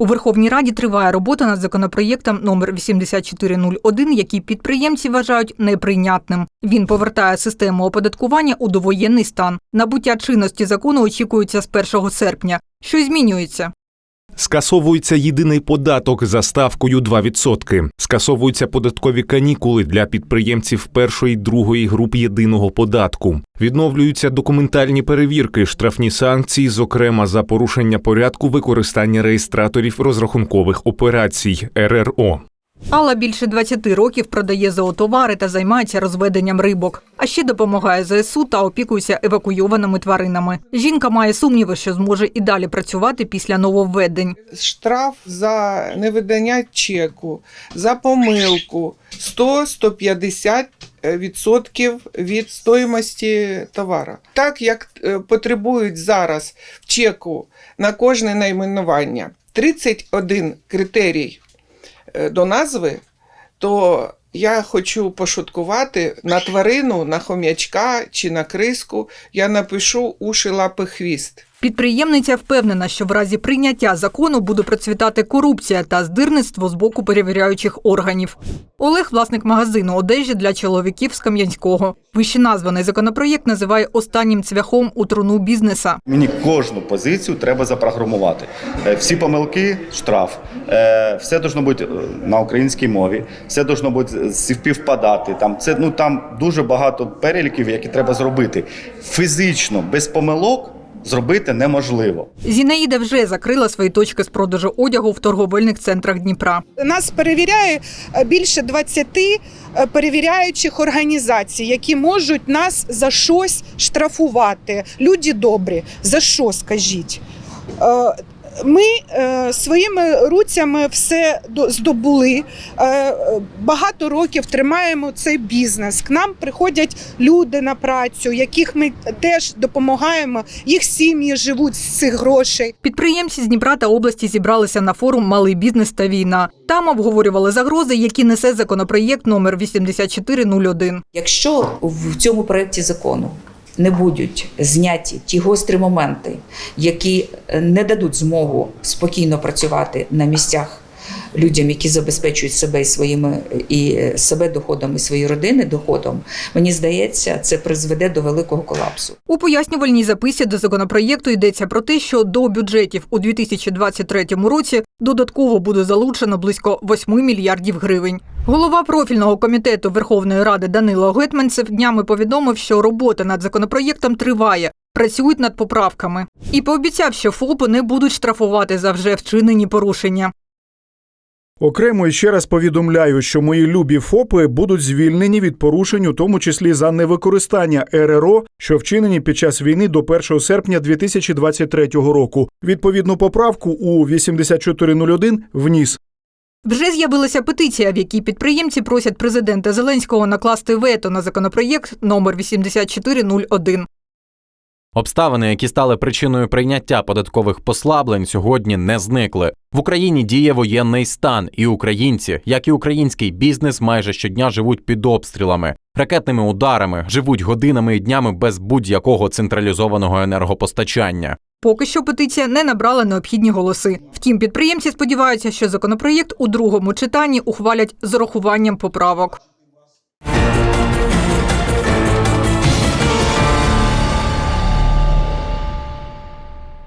У Верховній Раді триває робота над законопроєктом номер 8401, який підприємці вважають неприйнятним. Він повертає систему оподаткування у довоєнний стан. Набуття чинності закону очікується з 1 серпня. Що змінюється? Скасовується єдиний податок за ставкою 2%. Скасовуються податкові канікули для підприємців першої другої груп єдиного податку. Відновлюються документальні перевірки, штрафні санкції, зокрема за порушення порядку використання реєстраторів розрахункових операцій РРО. Алла більше 20 років продає зоотовари та займається розведенням рибок. А ще допомагає ЗСУ та опікується евакуйованими тваринами. Жінка має сумніви, що зможе і далі працювати після нововведень. штраф за невидання чеку, за помилку 100-150 відсотків від стоїмості товару. Так як е, потребують зараз чеку на кожне найменування 31 критерій до назви, то я хочу пошуткувати на тварину, на хом'ячка чи на криску. Я напишу уші лапи хвіст. Підприємниця впевнена, що в разі прийняття закону буде процвітати корупція та здирництво з боку перевіряючих органів. Олег, власник магазину одежі для чоловіків з Кам'янського. Вище названий законопроєкт називає останнім цвяхом у труну бізнеса. Мені кожну позицію треба запрограмувати. Е, Всі помилки штраф. Е, Все должно бути е, на українській мові, все должно бути співпадати. Там це ну там дуже багато переліків, які треба зробити. Фізично без помилок зробити неможливо. Зінаїда вже закрила свої точки з продажу одягу в торговельних центрах Дніпра. Нас перевіряє е, більше 20 е, перевіряючих організацій, які можуть нас за щось штрафувати. Люди добрі, за що скажіть? Ми е, своїми руцями все до- здобули. Е, Багато років тримаємо цей бізнес. К нам приходять люди на працю, яких ми теж допомагаємо. Їх сім'ї живуть з цих грошей. Підприємці з Дніпра та області зібралися на форум Малий бізнес та війна. Там обговорювали загрози, які несе законопроєкт номер 8401. Якщо в цьому проєкті закону не будуть зняті ті гострі моменти, які е, не дадуть змогу спокійно працювати на місцях людям, які забезпечують себе і своїми і е, себе доходом, і свої родини доходом, мені здається, це призведе до великого колапсу. У пояснювальній записі до законопроєкту йдеться про те, що до бюджетів у 2023 році додатково буде залучено близько 8 мільярдів гривень. Голова профільного комітету Верховної Ради Данило Гетманцев днями повідомив, що робота над законопроєктом триває. Працюють над поправками і пообіцяв, що ФОПи не будуть штрафувати за вже вчинені порушення. Окремо ще раз повідомляю, що мої любі ФОПи будуть звільнені від порушень, у тому числі за невикористання РРО, що вчинені під час війни до 1 серпня 2023 року. Відповідну поправку у 8401 вніс. Вже з'явилася петиція, в якій підприємці просять президента Зеленського накласти вето на законопроєкт номер 8401. Обставини, які стали причиною прийняття податкових послаблень, сьогодні не зникли. В Україні діє воєнний стан, і українці, як і український бізнес, майже щодня живуть під обстрілами, ракетними ударами, живуть годинами і днями без будь-якого централізованого енергопостачання. Поки що петиція не набрала необхідні голоси. Втім, підприємці сподіваються, що законопроєкт у другому читанні ухвалять з урахуванням поправок.